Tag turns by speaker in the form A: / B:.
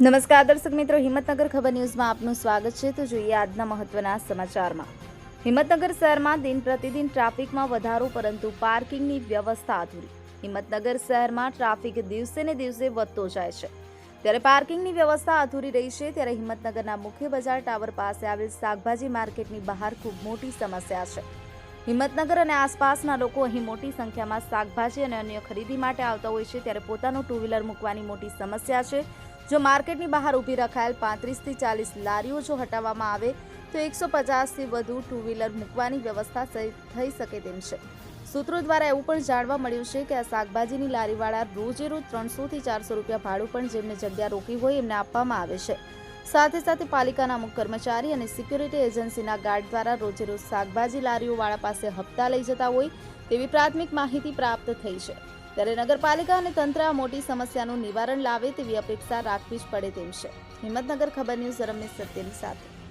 A: નમસ્કાર, દર્શક મિત્રો, હિંમતનગર ખબર ન્યૂઝમાં આપનું સ્વાગત છે. તો જોઈએ આજના મહત્વના સમાચારમાં. હિંમતનગર શહેરમાં દિન પ્રતિદિન ટ્રાફિકમાં વધારો, પરંતુ પાર્કિંગની વ્યવસ્થા અધૂરી. હિંમતનગર શહેરમાં ટ્રાફિક દિવસે ને દિવસે વધતો જાય છે. ત્યારે પાર્કિંગની વ્યવસ્થા અધૂરી રહી છે. ત્યારે હિંમતનગરના મુખ્ય બજાર ટાવર પાસે આવેલ શાકભાજી માર્કેટની બહાર ખૂબ મોટી સમસ્યા છે. હિંમતનગર અને આસપાસના લોકો અહીં મોટી સંખ્યામાં શાકભાજી અને અન્ય ખરીદી માટે આવતા હોય છે. ત્યારે પોતાનું ટુ વ્હીલર મૂકવાની મોટી સમસ્યા છે. જો માર્કેટની બહાર ઊભી રખાયેલ પાંત્રીસથી ચાલીસ લારીઓ જો હટાવવામાં આવે, તો એકસો પચાસથી વધુ ટુ વ્હીલર મૂકવાની વ્યવસ્થા થઈ- શકે તેમ છે. સૂત્રો દ્વારા એવું પણ જાણવા મળ્યું છે કે આ શાકભાજીની લારીવાળા રોજે રોજ ત્રણસોથી ચારસો રૂપિયા ભાડું પણ જેમને જગ્યા રોકી હોય એમને આપવામાં આવે છે. સાથે સાથે પાલિકાના અમુક કર્મચારી અને સિક્યુરિટી એજન્સીના ગાર્ડ દ્વારા રોજે રોજ શાકભાજી લારીઓવાળા પાસે હપ્તા લઈ જતા હોય તેવી પ્રાથમિક માહિતી પ્રાપ્ત થઈ છે. ત્યારે નગરપાલિકા અને તંત્ર આ મોટી સમસ્યાનું નિવારણ લાવે તેવી અપેક્ષા રાખવી જ પડે તેમ છે. હિંમતનગર ખબર ન્યૂઝ રમેશ સત્યની સાથે.